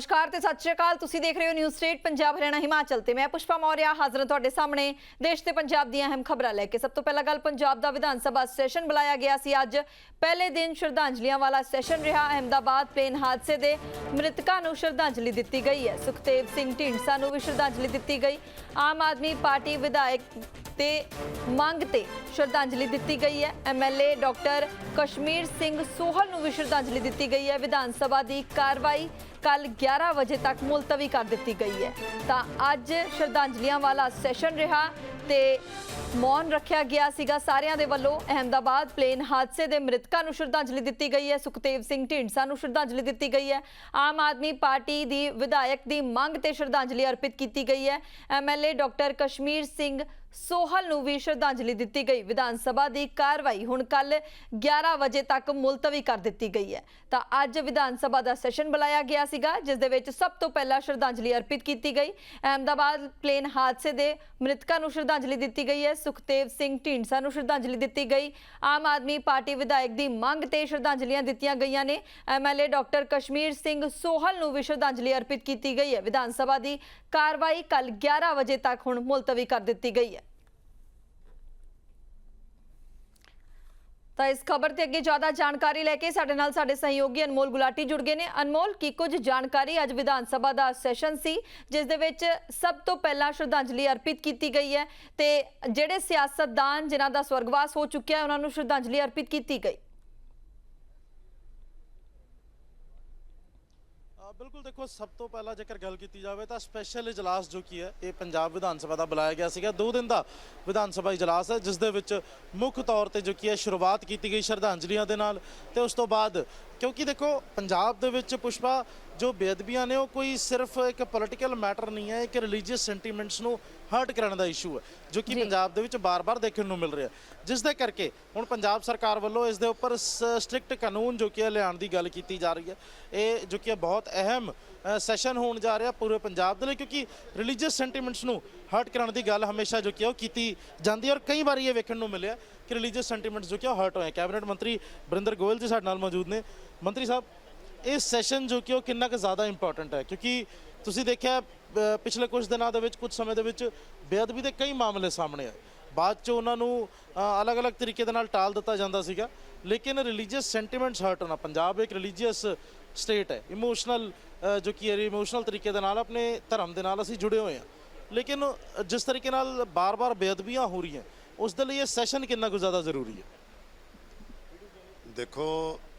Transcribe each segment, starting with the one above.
ਨਮਸਕਾਰ ਤੇ ਸਤਿ ਸ਼੍ਰੀ ਅਕਾਲ। ਤੁਸੀਂ ਦੇਖ ਰਹੇ ਹੋ ਨਿਊਜ਼ ਸਟੇਟ ਪੰਜਾਬ ਹਰਿਆਣਾ ਹਿਮਾਚਲ ਤੇ। ਮੈਂ ਪੁਸ਼ਪਾ ਮੌਰਿਆ ਹਾਜ਼ਰ ਤੁਹਾਡੇ ਸਾਹਮਣੇ। ਦੇਸ਼ ਤੇ ਪੰਜਾਬ ਦੀਆਂ ਅਹਿਮ ਖਬਰਾਂ ਲੈ ਕੇ। ਸਭ ਤੋਂ ਪਹਿਲਾਂ ਗੱਲ ਪੰਜਾਬ ਦਾ ਵਿਧਾਨ ਸਭਾ ਸੈਸ਼ਨ ਬੁਲਾਇਆ ਗਿਆ ਸੀ। ਅੱਜ ਪਹਿਲੇ ਦਿਨ ਸ਼ਰਧਾਂਜਲੀਆਂ ਵਾਲਾ ਸੈਸ਼ਨ ਰਿਹਾ। ਅਹਿਮਦਾਬਾਦ ਪਲੇਨ ਹਾਦਸੇ ਦੇ ਮ੍ਰਿਤਕਾਂ ਨੂੰ ਸ਼ਰਧਾਂਜਲੀ ਦਿੱਤੀ ਗਈ ਹੈ। ਸੁਖਦੇਵ ਸਿੰਘ ਢੀਂਡਸਾ ਨੂੰ ਵੀ ਸ਼ਰਧਾਂਜਲੀ ਦਿੱਤੀ ਗਈ। ਆਮ ਆਦਮੀ ਪਾਰਟੀ ਵਿਧਾਇਕ ਤੇ ਮੰਗ ਤੇ ਸ਼ਰਧਾਂਜਲੀ ਦਿੱਤੀ ਗਈ ਹੈ। ਐਮਐਲਏ ਡਾਕਟਰ ਕਸ਼ਮੀਰ ਸਿੰਘ ਸੋਹਲ ਨੂੰ ਵੀ ਸ਼ਰਧਾਂਜਲੀ ਦਿੱਤੀ ਗਈ ਹੈ। ਵਿਧਾਨ ਸਭਾ ਦੀ ਕਾਰਵਾਈ ਕੱਲ 11 ਵਜੇ ਤੱਕ ਮੁਲਤਵੀ ਕਰ ਦਿੱਤੀ ਗਈ ਹੈ। ਤਾਂ ਅੱਜ ਸ਼ਰਧਾਂਜਲੀਆਂ ਵਾਲਾ ਸੈਸ਼ਨ ਰਿਹਾ ਤੇ ਮੌਨ ਰੱਖਿਆ ਗਿਆ ਸੀਗਾ। ਸਾਰਿਆਂ ਦੇ ਵੱਲੋਂ ਅਹਿਮਦਾਬਾਦ ਪਲੇਨ ਹਾਦਸੇ ਦੇ ਮ੍ਰਿਤਕਾਂ ਨੂੰ ਸ਼ਰਧਾਂਜਲੀ ਦਿੱਤੀ ਗਈ ਹੈ। ਸੁਖਦੇਵ ਸਿੰਘ ਢੀਂਡਸਾ ਨੂੰ ਸ਼ਰਧਾਂਜਲੀ ਦਿੱਤੀ ਗਈ ਹੈ। ਆਮ ਆਦਮੀ ਪਾਰਟੀ ਦੀ ਵਿਧਾਇਕ ਦੀ ਮੰਗ ਤੇ ਸ਼ਰਧਾਂਜਲੀ ਅਰਪਿਤ ਕੀਤੀ ਗਈ ਹੈ। ਐਮਐਲਏ ਡਾਕਟਰ ਕਸ਼ਮੀਰ ਸਿੰਘ ਸੋਹਲ ਨੂੰ ਵੀ ਸ਼ਰਧਾਂਜਲੀ ਦਿੱਤੀ ਗਈ। ਵਿਧਾਨ ਸਭਾ ਦੀ ਕਾਰਵਾਈ ਹੁਣ ਕੱਲ 11 ਵਜੇ ਤੱਕ ਮੁਲਤਵੀ ਕਰ ਦਿੱਤੀ ਗਈ ਹੈ। ਤਾਂ ਅੱਜ ਵਿਧਾਨ ਸਭਾ ਦਾ ਸੈਸ਼ਨ ਬੁਲਾਇਆ ਗਿਆ ਸੀਗਾ, ਜਿਸ ਦੇ ਵਿੱਚ ਸਭ ਤੋਂ ਪਹਿਲਾਂ ਸ਼ਰਧਾਂਜਲੀ ਅਰਪਿਤ ਕੀਤੀ ਗਈ। ਅਹਿਮਦਾਬਾਦ ਪਲੇਨ ਹਾਦਸੇ ਦੇ ਮ੍ਰਿਤਕਾਂ ਨੂੰ ਸ਼ਰਧਾਂਜਲੀ ਦਿੱਤੀ ਗਈ ਹੈ। ਸੁਖਦੇਵ ਸਿੰਘ ਢੀਂਡਸਾ ਨੂੰ ਸ਼ਰਧਾਂਜਲੀ ਦਿੱਤੀ ਗਈ। ਆਮ ਆਦਮੀ ਪਾਰਟੀ ਵਿਧਾਇਕ ਦੀ ਮੰਗ ਤੇ ਸ਼ਰਧਾਂਜਲੀਆਂ ਦਿੱਤੀਆਂ ਗਈਆਂ ਨੇ। ਐਮਐਲਏ ਡਾਕਟਰ ਕਸ਼ਮੀਰ ਸਿੰਘ ਸੋਹਲ ਨੂੰ ਵੀ ਸ਼ਰਧਾਂਜਲੀ ਅਰਪਿਤ ਕੀਤੀ ਗਈ ਹੈ। ਵਿਧਾਨ ਸਭਾ ਦੀ ਕਾਰਵਾਈ ਕੱਲ 11 ਵਜੇ ਤੱਕ ਹੁਣ ਮੁਲਤਵੀ ਕਰ ਦਿੱਤੀ ਗਈ ਹੈ। ਤਾਂ ਇਸ ਖਬਰ ਤੇ ਅੱਗੇ ਜ਼ਿਆਦਾ ਜਾਣਕਾਰੀ ਲੈ ਕੇ ਸਾਡੇ ਨਾਲ ਸਾਡੇ ਸਹਿਯੋਗੀ ਅਨਮੋਲ ਗੁਲਾਟੀ ਜੁੜ ਗਏ ਨੇ। ਅਨਮੋਲ, ਕੀ ਕੁਝ ਜਾਣਕਾਰੀ ਅੱਜ ਵਿਧਾਨ ਸਭਾ ਦਾ ਸੈਸ਼ਨ ਸੀ, ਜਿਸ ਦੇ ਵਿੱਚ ਸਭ ਤੋਂ ਪਹਿਲਾਂ ਸ਼ਰਧਾਂਜਲੀ ਅਰਪਿਤ ਕੀਤੀ ਗਈ ਹੈ ਤੇ ਜਿਹੜੇ ਸਿਆਸਤਦਾਨ ਜਿਨ੍ਹਾਂ ਦਾ ਸਵਰਗਵਾਸ ਹੋ ਚੁੱਕਿਆ ਹੈ, ਉਹਨਾਂ ਨੂੰ ਸ਼ਰਧਾਂਜਲੀ ਅਰਪਿਤ ਕੀਤੀ ਗਈ। ਬਿਲਕੁਲ ਦੇਖੋ, ਸਭ ਤੋਂ ਪਹਿਲਾਂ ਜੇਕਰ ਗੱਲ ਕੀਤੀ ਜਾਵੇ ਤਾਂ ਸਪੈਸ਼ਲ ਇਜਲਾਸ ਜੋ ਕੀ ਹੈ, ਇਹ ਪੰਜਾਬ ਵਿਧਾਨ ਸਭਾ ਦਾ ਬੁਲਾਇਆ ਗਿਆ ਸੀਗਾ। ਦੋ ਦਿਨ ਦਾ ਵਿਧਾਨ ਸਭਾ ਇਜਲਾਸ ਹੈ, ਜਿਸ ਦੇ ਵਿੱਚ ਮੁੱਖ ਤੌਰ ਤੇ ਜੋ ਕੀ ਹੈ, ਸ਼ੁਰੂਆਤ ਕੀਤੀ ਗਈ ਸ਼ਰਧਾਂਜਲੀਆਂ ਦੇ ਨਾਲ ਤੇ ਉਸ ਤੋਂ ਬਾਅਦ ਕਿਉਂਕਿ ਦੇਖੋ, ਪੰਜਾਬ ਦੇ ਵਿੱਚ ਪੁਸ਼ਪਾ ਜੋ ਬੇਅਦਬੀਆਂ ਨੇ ਉਹ ਕੋਈ ਸਿਰਫ ਇੱਕ ਪੋਲੀਟੀਕਲ ਮੈਟਰ ਨਹੀਂ ਹੈ ਇੱਕ ਰਿਲੀਜੀਅਸ ਸੈਂਟੀਮੈਂਟਸ ਨੂੰ ਹਰਟ ਕਰਨ ਦਾ ਇਸ਼ੂ ਹੈ ਜੋ ਕਿ। ਪੰਜਾਬ ਦੇ ਵਿੱਚ ਬਾਰ-ਬਾਰ ਦੇਖਣ ਨੂੰ ਮਿਲ ਰਿਹਾ ਜਿਸ ਦੇ ਕਰਕੇ ਹੁਣ ਪੰਜਾਬ ਸਰਕਾਰ ਵੱਲੋਂ ਇਸ ਦੇ ਉੱਪਰ ਸਟ੍ਰਿਕਟ ਕਾਨੂੰਨ ਜੋ ਕਿ ਲਿਆਉਣ ਦੀ ਗੱਲ ਕੀਤੀ ਜਾ ਰਹੀ ਹੈ। ਇਹ ਜੋ ਕਿ ਬਹੁਤ ਅਹਿਮ ਸੈਸ਼ਨ ਹੋਣ ਜਾ ਰਿਹਾ ਪੂਰੇ ਪੰਜਾਬ ਦੇ ਲਈ ਕਿਉਂਕਿ ਰਿਲੀਜੀਅਸ ਸੈਂਟੀਮੈਂਟਸ ਨੂੰ ਹਰਟ ਕਰਨ ਦੀ ਗੱਲ ਹਮੇਸ਼ਾ ਜੋ ਕਿ ਉਹ ਕੀਤੀ ਜਾਂਦੀ ਹੈ। ਔਰ ਕਈ ਵਾਰੀ ਇਹ ਵੇਖਣ ਨੂੰ ਮਿਲਿਆ ਕਿ ਰਿਲੀਜੀਅਸ ਸੈਂਟੀਮੈਂਟਸ ਜੋ ਕਿ ਹਰਟ ਹੋਏ ਕੈਬਨਿਟ ਮੰਤਰੀ ਬਰਿੰਦਰ ਗੋਇਲ ਜੀ ਸਾਡੇ ਨਾਲ ਮੌਜੂਦ ਨੇ। ਮੰਤਰੀ ਸਾਹਿਬ ਇਹ ਸੈਸ਼ਨ ਜੋ ਕਿ ਉਹ ਕਿੰਨਾ ਕੁ ਜ਼ਿਆਦਾ ਇੰਪੋਰਟੈਂਟ ਹੈ ਕਿਉਂਕਿ ਤੁਸੀਂ ਦੇਖਿਆ ਅ, ਪਿਛਲੇ ਕੁਝ ਦਿਨਾਂ ਦੇ ਵਿੱਚ ਕੁਝ ਸਮੇਂ ਦੇ ਵਿੱਚ ਬੇਅਦਬੀ ਦੇ ਕਈ ਮਾਮਲੇ ਸਾਹਮਣੇ ਆਏ। ਬਾਅਦ ਚ ਉਹਨਾਂ ਨੂੰ ਅ, ਅਲੱਗ-ਅਲੱਗ ਤਰੀਕੇ ਦੇ ਨਾਲ ਟਾਲ ਦਿੱਤਾ ਜਾਂਦਾ ਸੀਗਾ। ਲੇਕਿਨ ਰਿਲੀਜੀਅਸ ਸੈਂਟੀਮੈਂਟਸ ਹਰਟ ਹੋਣਾ ਪੰਜਾਬ ਇੱਕ ਰਿਲੀਜੀਅਸ ਸਟੇਟ ਹੈ। ਇਮੋਸ਼ਨਲ ਜੋ ਕਿ ਹੈ ਇਮੋਸ਼ਨਲ ਤਰੀਕੇ ਦੇ ਨਾਲ ਆਪਣੇ ਧਰਮ ਦੇ ਨਾਲ ਅਸੀਂ ਜੁੜੇ ਹੋਏ ਹਾਂ। ਲੇਕਿਨ ਜਿਸ ਤਰੀਕੇ ਨਾਲ ਬਾਰ-ਬਾਰ ਬੇਅਦਬੀਆਂ ਹੋ ਰਹੀਆਂ ਉਸ ਦੇ ਲਈ ਇਹ ਸੈਸ਼ਨ ਕਿੰਨਾ ਕੁ ਜ਼ਿਆਦਾ ਜ਼ਰੂਰੀ ਹੈ? ਦੇਖੋ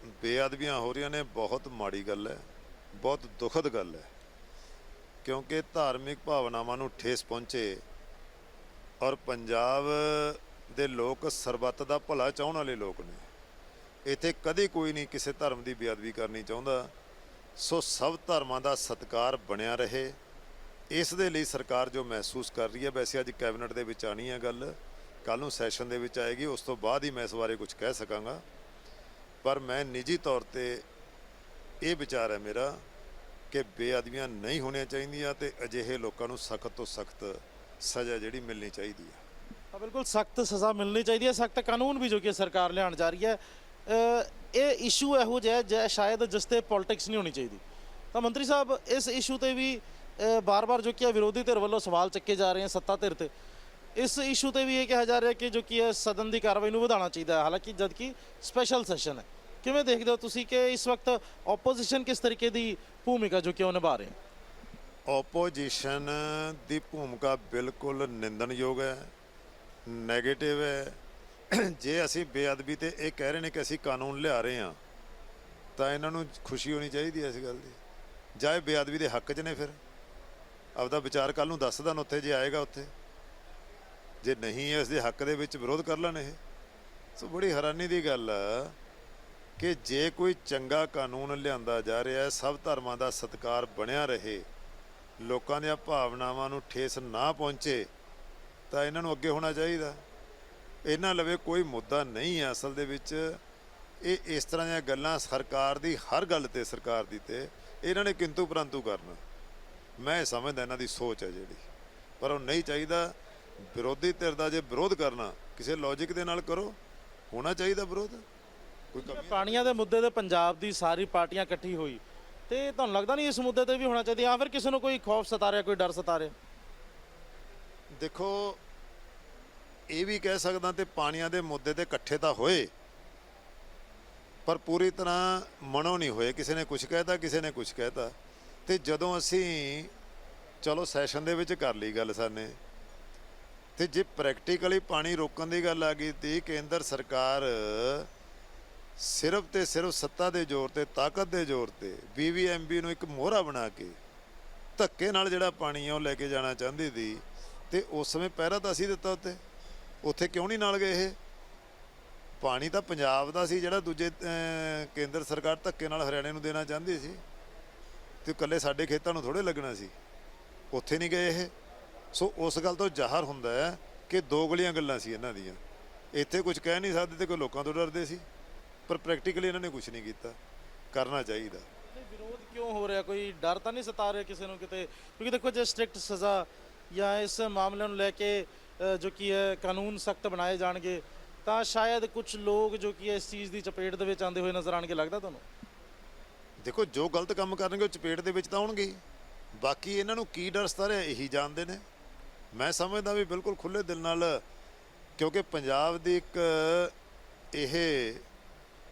ਬੇਅਦਬੀਆਂ ਹੋ ਰਹੀਆਂ ਨੇ, ਬਹੁਤ ਮਾੜੀ ਗੱਲ ਹੈ, ਬਹੁਤ ਦੁਖਦ ਗੱਲ ਹੈ। ਕਿਉਂਕਿ ਧਾਰਮਿਕ ਭਾਵਨਾਵਾਂ ਨੂੰ ਠੇਸ ਪਹੁੰਚੇ ਔਰ ਪੰਜਾਬ ਦੇ ਲੋਕ ਸਰਬੱਤ ਦਾ ਭਲਾ ਚਾਹਣ ਵਾਲੇ ਲੋਕ ਨੇ। ਇੱਥੇ ਕਦੇ ਕੋਈ ਨਹੀਂ ਕਿਸੇ ਧਰਮ ਦੀ ਬੇਅਦਬੀ ਕਰਨੀ ਚਾਹੁੰਦਾ। ਸੋ ਸਭ ਧਰਮਾਂ ਦਾ ਸਤਿਕਾਰ ਬਣਿਆ ਰਹੇ। ਇਸ ਦੇ ਲਈ ਸਰਕਾਰ ਜੋ ਮਹਿਸੂਸ ਕਰ ਰਹੀ ਹੈ, ਵੈਸੇ ਅੱਜ ਕੈਬਨਿਟ ਦੇ ਵਿੱਚ ਆਣੀ ਹੈ ਗੱਲ ਕੱਲ ਨੂੰ ਸੈਸ਼ਨ ਦੇ ਵਿੱਚ ਆਏਗੀ, ਉਸ ਤੋਂ ਬਾਅਦ ਹੀ ਮੈਂ ਇਸ ਬਾਰੇ ਕੁਝ ਕਹਿ ਸਕਾਂਗਾ। ਪਰ ਮੈਂ ਨਿੱਜੀ ਤੌਰ ਤੇ ਇਹ ਵਿਚਾਰ ਹੈ ਮੇਰਾ ਕਿ ਬੇਅਦਬੀਆਂ ਨਹੀਂ ਹੋਣੀਆਂ ਚਾਹੀਦੀਆਂ ਤੇ ਅਜਿਹੇ ਲੋਕਾਂ ਨੂੰ ਸਖਤ ਤੋਂ ਸਖਤ ਸਜ਼ਾ ਜਿਹੜੀ ਮਿਲਣੀ ਚਾਹੀਦੀ ਹੈ। ਹਾਂ ਬਿਲਕੁਲ ਸਖਤ ਸਜ਼ਾ ਮਿਲਣੀ ਚਾਹੀਦੀ ਹੈ। ਸਖਤ ਕਾਨੂੰਨ ਵੀ ਜੋ ਕਿ ਸਰਕਾਰ ਲਿਆਉਣ ਜਾ ਰਹੀ ਹੈ। ਅ, ਇਹ ਇਸ਼ੂ ਇਹੋ ਜਿਹਾ ਹੈ ਸ਼ਾਇਦ ਜਿਸ ਤੇ ਪੋਲਿਟਿਕਸ ਨਹੀਂ ਹੋਣੀ ਚਾਹੀਦੀ। ਤਾਂ ਮੰਤਰੀ ਸਾਹਿਬ ਇਸ ਇਸ਼ੂ ਤੇ ਵੀ ਬਾਰ-ਬਾਰ ਜੋ ਕਿ ਹੈ ਵਿਰੋਧੀ ਧਿਰ ਵੱਲੋਂ ਸਵਾਲ ਚੱਕੇ ਜਾ ਰਹੇ ਹਨ ਸੱਤਾ ਧਿਰ ਤੇ। ਇਸ ਇਸ਼ੂ ਤੇ ਵੀ ਇਹ ਕਿਹਾ ਜਾ ਰਿਹਾ ਕਿ ਜੋ ਕਿ ਸਦਨ ਦੀ ਕਾਰਵਾਈ ਨੂੰ ਵਧਾਉਣਾ ਚਾਹੀਦਾ ਹੈ। ਹਾਲਾਂਕਿ ਜਦ ਕਿ ਸਪੈਸ਼ਲ ਸੈਸ਼ਨ ਹੈ। ਕਿਵੇਂ ਦੇਖਦੇ ਹੋ ਤੁਸੀਂ ਕਿ ਇਸ ਵਕਤ ਆਪੋਜੀਸ਼ਨ ਕਿਸ ਤਰੀਕੇ ਦੀ ਭੂਮਿਕਾ ਜੋ ਕਿ ਉਹ ਨਿਭਾ ਰਹੇ ਹੈ ਆਪੋਜੀਸ਼ਨ ਦੀ ਭੂਮਿਕਾ ਬਿਲਕੁਲ ਨਿੰਦਣਯੋਗ ਹੈ 네ਗੇਟਿਵ ਹੈ। ਜੇ ਅਸੀਂ ਬੇਅਦਬੀ ਤੇ ਇਹ ਕਹਿ ਰਹੇ ਨੇ ਕਿ ਅਸੀਂ ਕਾਨੂੰਨ ਲਿਆ ਰਹੇ ਹਾਂ, ਤਾਂ ਇਹਨਾਂ ਨੂੰ ਖੁਸ਼ੀ ਹੋਣੀ ਚਾਹੀਦੀ ਹੈ ਇਸ ਗੱਲ ਦੀ। ਜਾਏ ਬੇਅਦਬੀ ਦੇ ਹੱਕ 'ਚ ਨੇ ਫਿਰ? ਆਪਦਾ ਵਿਚਾਰ ਕੱਲ ਨੂੰ ਦੱਸ ਦੇਣ ਉੱਥੇ ਜੇ ਆਏਗਾ ਉੱਥੇ। ਜੇ ਨਹੀਂ ਹੈ ਇਸ ਦੇ ਹੱਕ ਦੇ ਵਿੱਚ ਵਿਰੋਧ ਕਰ ਲੈਣ ਇਹ। ਸੋ ਬੜੀ ਹੈਰਾਨੀ ਦੀ ਗੱਲ ਆ ਕਿ ਜੇ ਕੋਈ ਚੰਗਾ ਕਾਨੂੰਨ ਲਿਆਂਦਾ ਜਾ ਰਿਹਾ ਹੈ ਸਭ ਧਰਮਾਂ ਦਾ ਸਤਿਕਾਰ ਬਣਿਆ ਰਹੇ, ਲੋਕਾਂ ਦੀਆਂ ਭਾਵਨਾਵਾਂ ਨੂੰ ਠੇਸ ਨਾ ਪਹੁੰਚੇ, ਤਾਂ ਇਹਨਾਂ ਨੂੰ ਅੱਗੇ ਹੋਣਾ ਚਾਹੀਦਾ। ਇਹਨਾਂ ਲਵੇ ਕੋਈ ਮੁੱਦਾ ਨਹੀਂ ਹੈ ਅਸਲ ਦੇ ਵਿੱਚ। ਇਹ ਇਸ ਤਰ੍ਹਾਂ ਦੀਆਂ ਗੱਲਾਂ ਸਰਕਾਰ ਦੀ, ਹਰ ਗੱਲ ਤੇ ਸਰਕਾਰ ਦੀ ਤੇ ਇਹਨਾਂ ਨੇ ਕਿੰਤੂ ਪਰੰਤੂ ਕਰਨਾ। ਮੈਂ ਸਮਝਦਾ ਇਹਨਾਂ ਦੀ ਸੋਚ ਹੈ ਜਿਹੜੀ, ਪਰ ਉਹ ਨਹੀਂ ਚਾਹੀਦਾ। ਵਿਰੋਧੀ ਧਿਰ ਦਾ ਜੇ ਵਿਰੋਧ ਕਰਨਾ ਕਿਸੇ ਲੌਜੀਕ ਦੇ ਨਾਲ ਕਰੋ ਹੋਣਾ ਚਾਹੀਦਾ ਵਿਰੋਧ? ਕੋਈ ਕਮੀ ਪਾਣੀਆਂ ਦੇ ਮੁੱਦੇ ਤੇ ਪੰਜਾਬ ਦੀ ਸਾਰੀ ਪਾਰਟੀਆਂ ਇਕੱਠੀ ਹੋਈ ਤੇ ਤੁਹਾਨੂੰ ਲੱਗਦਾ ਨਹੀਂ ਇਸ ਮੁੱਦੇ ਤੇ ਵੀ ਹੋਣਾ ਚਾਹੀਦਾ ਜਾਂ ਫਿਰ ਕਿਸੇ ਨੂੰ ਕੋਈ ਖੌਫ ਸਤਾ ਰਿਹਾ ਕੋਈ ਡਰ ਸਤਾ ਰਿਹਾ ਦੇਖੋ ਇਹ ਵੀ ਕਹਿ ਸਕਦਾ ਤੇ ਪਾਣੀਆਂ ਦੇ ਮੁੱਦੇ ਤੇ ਇਕੱਠੇ ਤਾਂ ਹੋਏ ਪਰ ਪੂਰੀ ਤਰ੍ਹਾਂ ਮਨੋਂ ਨਹੀਂ ਹੋਏ। ਕਿਸੇ ਨੇ ਕੁਝ ਕਹਿਤਾ ਕਿਸੇ ਨੇ ਕੁਝ ਕਹਿਤਾ। ਤੇ ਜਦੋਂ ਅਸੀਂ ਚਲੋ ਸੈਸ਼ਨ ਦੇ ਵਿੱਚ ਕਰ ਲਈ ਗੱਲ ਸਾਨੇ ਤੇ ਜੇ ਪ੍ਰੈਕਟੀਕਲੀ ਪਾਣੀ ਰੋਕਣ ਦੀ ਗੱਲ ਆ ਗਈ ਤੇ, ਕੇਂਦਰ ਸਰਕਾਰ ਸਿਰਫ ਤੇ ਸਿਰਫ ਸੱਤਾ ਦੇ ਜ਼ੋਰ ਤੇ, ਤਾਕਤ ਦੇ ਜ਼ੋਰ ਤੇ ਬੀਬੀਐਮਬੀ ਨੂੰ ਇੱਕ ਮੋਹਰਾ ਬਣਾ ਕੇ ਧੱਕੇ ਨਾਲ ਜਿਹੜਾ ਪਾਣੀ ਆ ਉਹ ਲੈ ਕੇ ਜਾਣਾ ਚਾਹੁੰਦੀ ਸੀ ਤੇ ਉਸ ਸਮੇਂ ਪਹਿਰਾ ਤਾਂ ਅਸੀਂ ਦਿੱਤਾ ਉੱਤੇ ਉੱਥੇ ਕਿਉਂ ਨਹੀਂ ਨਾਲ ਗਏ ਇਹ? ਪਾਣੀ ਤਾਂ ਪੰਜਾਬ ਦਾ ਸੀ, ਜਿਹੜਾ ਦੂਜੇ ਕੇਂਦਰ ਸਰਕਾਰ ਧੱਕੇ ਨਾਲ ਹਰਿਆਣੇ ਨੂੰ ਦੇਣਾ ਚਾਹੁੰਦੀ ਸੀ। ਤੇ ਇਕੱਲੇ ਸਾਡੇ ਖੇਤਾਂ ਨੂੰ ਥੋੜੇ ਲੱਗਣਾ ਸੀ। ਉੱਥੇ ਨਹੀਂ ਗਏ ਇਹ। ਸੋ ਉਸ ਗੱਲ ਤੋਂ ਜ਼ਾਹਰ ਹੁੰਦਾ ਹੈ ਕਿ ਦੋ ਗਲੀਆਂ ਗੱਲਾਂ ਸੀ ਇਹਨਾਂ ਦੀਆਂ। ਇੱਥੇ ਕੁਝ ਕਹਿ ਨਹੀਂ ਸਕਦੇ ਤੇ ਕੋਈ ਲੋਕਾਂ ਤੋਂ ਡਰਦੇ ਸੀ। ਪਰ ਪ੍ਰੈਕਟੀਕਲੀ ਇਹਨਾਂ ਨੇ ਕੁਝ ਨਹੀਂ ਕੀਤਾ। ਕਰਨਾ ਚਾਹੀਦਾ। ਵਿਰੋਧ ਕਿਉਂ ਹੋ ਰਿਹਾ? ਕੋਈ ਡਰ ਤਾਂ ਨਹੀਂ ਸਤਾ ਰਿਹਾ ਕਿਸੇ ਨੂੰ ਕਿਤੇ? ਕਿਉਂਕਿ ਦੇਖੋ ਜੇ ਸਟ੍ਰਿਕਟ ਸਜ਼ਾ ਜਾਂ ਇਸ ਮਾਮਲੇ ਨੂੰ ਲੈ ਕੇ ਜੋ ਕੀ ਹੈ ਕਾਨੂੰਨ ਸਖਤ ਬਣਾਏ ਜਾਣਗੇ ਤਾਂ ਸ਼ਾਇਦ ਕੁਝ ਲੋਕ ਜੋ ਕੀ ਇਸ ਚੀਜ਼ ਦੀ ਚਪੇਟ ਦੇ ਵਿੱਚ ਆਉਂਦੇ ਹੋਏ ਨਜ਼ਰ ਆਣਗੇ ਲੱਗਦਾ ਤੁਹਾਨੂੰ? ਦੇਖੋ ਜੋ ਗਲਤ ਕੰਮ ਕਰਨਗੇ ਉਹ ਚਪੇਟ ਦੇ ਵਿੱਚ ਤਾਂ ਆਉਣਗੇ। ਬਾਕੀ ਇਹਨਾਂ ਨੂੰ ਕੀ ਡਰ ਸਤਾ ਰਿਹਾ ਇਹੀ ਜਾਣਦੇ ਨੇ। ਮੈਂ ਸਮਝਦਾ ਵੀ ਬਿਲਕੁਲ ਖੁੱਲੇ ਦਿਲ ਨਾਲ, ਕਿਉਂਕਿ ਪੰਜਾਬ ਦੀ ਇੱਕ ਇਹ,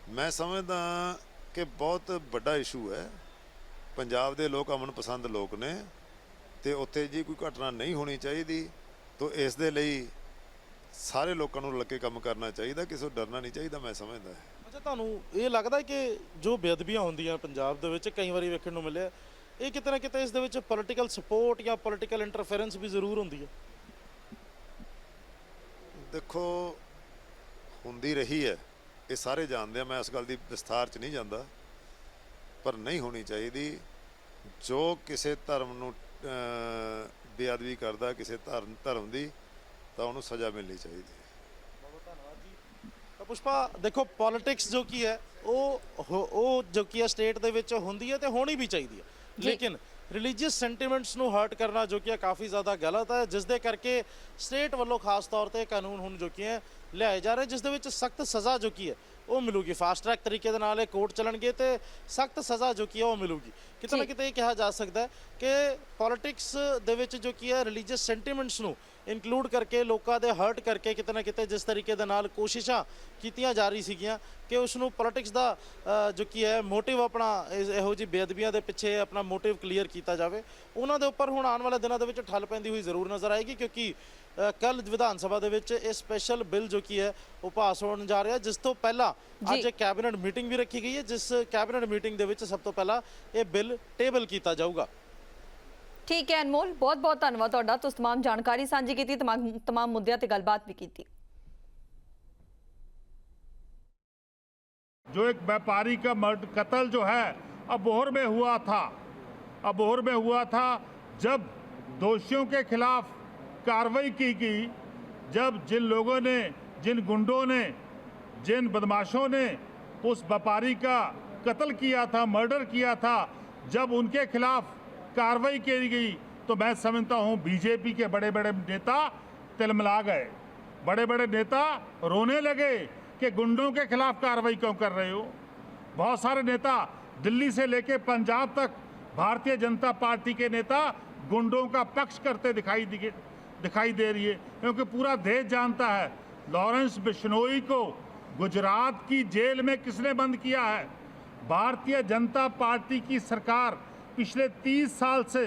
ਮੈਂ ਸਮਝਦਾ ਕਿ ਬਹੁਤ ਵੱਡਾ ਇਸ਼ੂ ਹੈ। ਪੰਜਾਬ ਦੇ ਲੋਕ ਅਮਨ ਪਸੰਦ ਲੋਕ ਨੇ ਤੇ ਉੱਥੇ ਜੀ ਕੋਈ ਘਟਨਾ ਨਹੀਂ ਹੋਣੀ ਚਾਹੀਦੀ, ਤੋਂ ਇਸ ਦੇ ਲਈ ਸਾਰੇ ਲੋਕਾਂ ਨੂੰ ਲੱਗੇ ਕੰਮ ਕਰਨਾ ਚਾਹੀਦਾ, ਕਿਸੇ ਤੋਂ ਡਰਨਾ ਨਹੀਂ ਚਾਹੀਦਾ, ਮੈਂ ਸਮਝਦਾ। ਅੱਛਾ, ਤੁਹਾਨੂੰ ਇਹ ਲੱਗਦਾ ਕਿ ਜੋ ਬੇਅਦਬੀਆਂ ਹੁੰਦੀਆਂ ਪੰਜਾਬ ਦੇ ਵਿੱਚ ਕਈ ਵਾਰੀ ਵੇਖਣ ਨੂੰ ਮਿਲਿਆ ਇਹ ਕਿਤੇ ਨਾ ਕਿਤੇ ਇਸ ਦੇ ਵਿੱਚ ਪੋਲੀਟੀਕਲ ਸਪੋਰਟ ਜਾਂ ਪੋਲੀਟੀਕਲ ਇੰਟਰਫੇਰੈਂਸ ਵੀ ਜ਼ਰੂਰ ਹੁੰਦੀ ਹੈ। ਦੇਖੋ ਹੁੰਦੀ ਰਹੀ ਹੈ। ਇਹ ਸਾਰੇ ਜਾਣਦੇ ਆ ਮੈਂ ਇਸ ਗੱਲ ਦੀ ਵਿਸਥਾਰ ਚ ਨਹੀਂ ਜਾਂਦਾ। ਪਰ ਨਹੀਂ ਹੋਣੀ ਚਾਹੀਦੀ। ਜੋ ਕਿਸੇ ਧਰਮ ਨੂੰ ਬੇਅਦਬੀ ਕਰਦਾ ਕਿਸੇ ਧਰਮ ਧਰਮ ਦੀ ਤਾਂ ਉਹਨੂੰ ਸਜ਼ਾ ਮਿਲਣੀ ਚਾਹੀਦੀ ਹੈ। ਤਾਂ ਪੁਸ਼ਪਾ ਦੇਖੋ ਪੋਲਿਟਿਕਸ ਜੋ ਕੀ ਹੈ ਉਹ ਉਹ ਜੋ ਕੀ ਹੈ ਸਟੇਟ ਦੇ ਵਿੱਚ ਹੁੰਦੀ ਹੈ ਤੇ ਹੋਣੀ ਵੀ ਚਾਹੀਦੀ ਹੈ। ਜੀ। ਲੇਕਿਨ ਰਿਲੀਜੀਅਸ ਸੈਂਟੀਮੈਂਟਸ ਨੂੰ ਹਰਟ ਕਰਨਾ ਜੋ ਕਿ ਹੈ ਕਾਫੀ ਜ਼ਿਆਦਾ ਗਲਤ ਹੈ ਜਿਸ ਦੇ ਕਰਕੇ ਸਟੇਟ ਵੱਲੋਂ ਖਾਸ ਤੌਰ ਤੇ ਕਾਨੂੰਨ ਹੁਣ ਜੋ ਕਿ ਹੈ ਲਿਆਏ ਜਾ ਰਹੇ ਜਿਸ ਦੇ ਵਿੱਚ ਸਖਤ ਸਜ਼ਾ ਜੋ ਕੀ ਹੈ ਉਹ ਮਿਲੂਗੀ। ਫਾਸਟ ਟਰੈਕ ਤਰੀਕੇ ਦੇ ਨਾਲ ਇਹ ਕੋਰਟ ਚੱਲਣਗੇ ਤੇ ਸਖਤ ਸਜ਼ਾ ਜੋ ਕੀ ਹੈ ਉਹ ਮਿਲੂਗੀ। ਕਿਤੇ ਨਾ ਜੀ। ਕਿਤੇ ਇਹ ਕਿਹਾ ਜਾ ਸਕਦਾ ਹੈ ਕਿ ਪੋਲਿਟਿਕਸ ਦੇ ਵਿੱਚ ਜੋ ਕੀ ਹੈ ਰਿਲੀਜੀਅਸ ਸੈਂਟੀਮੈਂਟਸ ਨੂੰ ਇਨਕਲੂਡ ਕਰਕੇ ਲੋਕਾਂ ਦੇ ਹਰਟ ਕਰਕੇ ਕਿਤੇ ਨਾ ਕਿਤੇ ਜਿਸ ਤਰੀਕੇ ਦੇ ਨਾਲ ਕੋਸ਼ਿਸ਼ਾਂ ਕੀਤੀਆਂ ਜਾ ਰਹੀ ਸੀਗੀਆਂ ਕਿ ਉਸ ਨੂੰ ਪੋਲਿਟਿਕਸ ਦਾ ਜੋ ਕੀ ਹੈ ਮੋਟਿਵ ਆਪਣਾ ਇਹੋ ਜਿਹੀ ਬੇਅਦਬੀਆਂ ਦੇ ਪਿੱਛੇ ਆਪਣਾ ਮੋਟਿਵ ਕਲੀਅਰ ਕੀਤਾ ਜਾਵੇ। ਉਹਨਾਂ ਦੇ ਉੱਪਰ ਹੁਣ ਆਉਣ ਵਾਲੇ ਦਿਨਾਂ ਦੇ ਵਿੱਚ ਠੱਲ ਪੈਂਦੀ ਹੋਈ ਜ਼ਰੂਰ ਨਜ਼ਰ ਆਏਗੀ ਕਿਉਂਕਿ ਕੱਲ ਵਿਧਾਨ ਸਭਾ ਦੇ ਵਿੱਚ ਇਹ ਸਪੈਸ਼ਲ ਬਿੱਲ ਜੋ ਕੀ ਹੈ ਉਹ ਪਾਸ ਹੋਣ ਜਾ ਰਿਹਾ ਜਿਸ ਤੋਂ ਪਹਿਲਾਂ ਅੱਜ ਜੀ। ਕੈਬਨਿਟ ਮੀਟਿੰਗ ਵੀ ਰੱਖੀ ਗਈ ਹੈ ਜਿਸ ਕੈਬਨਿਟ ਮੀਟਿੰਗ ਦੇ ਵਿੱਚ ਸਭ ਤੋਂ ਪਹਿਲਾਂ ਇਹ ਬਿੱਲ ਟੇਬਲ ਕੀਤਾ ਜਾਊਗਾ ਠੀਕ ਹੈ ਅਨਮੋਲ ਬਹੁਤ ਬਹੁਤ ਧੰਨਵਾਦ ਤੁਹਾਡਾ ਤੁਸੀਂ तमाम ਜਾਣਕਾਰੀ ਸਾਂਝੀ ਕੀਤੀ तमाम तमाम मुद्दों ਤੇ ਗੱਲਬਾਤ ਵੀ ਕੀਤੀ जो एक व्यापारी का मर्ड कत्ल जो है अबोहर में हुआ था अबोहर में हुआ था जब दोषियों के खिलाफ कार्रवाई की गई जब जिन लोगों ने, जिन गुंडों ने, जिन बदमाशों ने उस व्यापारी का कत्ल किया था, मर्डर किया था, जब उनके खिलाफ कार्रवाई की गई तो मैं समझता हूँ बीजेपी के बड़े बड़े नेता तिलमिला गए। बड़े बड़े नेता रोने लगे कि गुंडों के खिलाफ कार्रवाई क्यों कर रहे हो? बहुत सारे नेता दिल्ली से लेकर पंजाब तक, भारतीय जनता पार्टी के नेता गुंडों का पक्ष करते दिखाई दिखे दिखाई दे रही है, क्योंकि पूरा देश जानता है, लॉरेंस बिश्नोई को गुजरात की जेल में किसने बंद किया है? भारतीय जनता पार्टी की सरकार पिछले 30 साल से,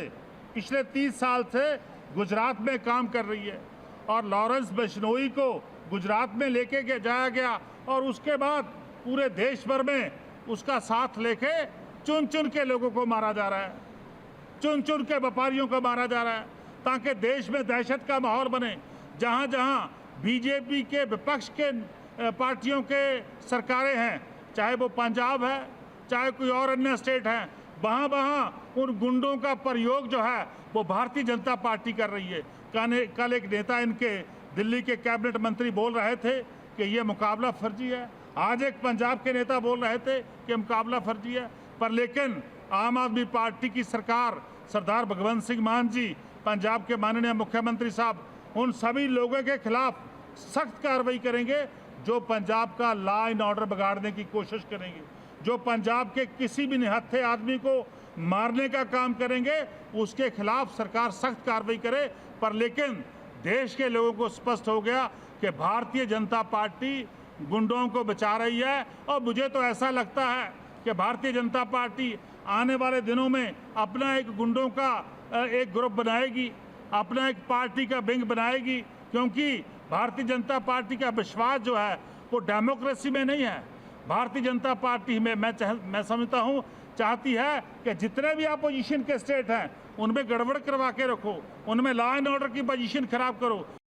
पिछले 30 साल से गुजरात में काम कर रही है और लॉरेंस बिश्नोई को गुजरात में लेके गया- जाया गया और उसके बाद पूरे देश भर में उसका साथ लेके चुन चुन के लोगों को मारा जा रहा है चुन चुन के व्यापारियों को मारा जा रहा है। ताकि देश में दहशत का माहौल बने। जहाँ जहाँ बीजेपी के विपक्ष के पार्टियों के सरकारें हैं, चाहे वो पंजाब है, चाहे कोई और अन्य स्टेट है, वहाँ वहाँ उन गुंडों का प्रयोग जो है, वो भारतीय जनता पार्टी कर रही है। कल कल एक नेता इनके दिल्ली के कैबिनेट मंत्री बोल रहे थे कि ये मुकाबला फर्जी है। आज एक पंजाब के नेता बोल रहे थे कि मुकाबला फर्जी है। पर लेकिन आम आदमी पार्टी की सरकार, सरदार भगवंत सिंह मान जी पंजाब के माननीय मुख्यमंत्री साहब, उन सभी लोगों के खिलाफ सख्त कार्रवाई करेंगे जो पंजाब का लॉ एंड ऑर्डर बिगाड़ने की कोशिश करेंगे। जो पंजाब के किसी भी निहत्थे आदमी को मारने का काम करेंगे, उसके खिलाफ सरकार सख्त कार्रवाई करे। पर लेकिन देश के लोगों को स्पष्ट हो गया कि भारतीय जनता पार्टी गुंडों को बचा रही है। और मुझे तो ऐसा लगता है कि भारतीय जनता पार्टी आने वाले दिनों में अपना एक गुंडों का एक ग्रुप बनाएगी अपना एक पार्टी का विंग बनाएगी क्योंकि भारतीय जनता पार्टी का विश्वास जो है वो डेमोक्रेसी में नहीं है। भारतीय जनता पार्टी में मैं चाह, मैं समझता हूँ चाहती है कि जितने भी अपोजिशन के स्टेट हैं उनमें गड़बड़ करवा के रखो उनमें लॉ एंड ऑर्डर की पोजिशन खराब करो।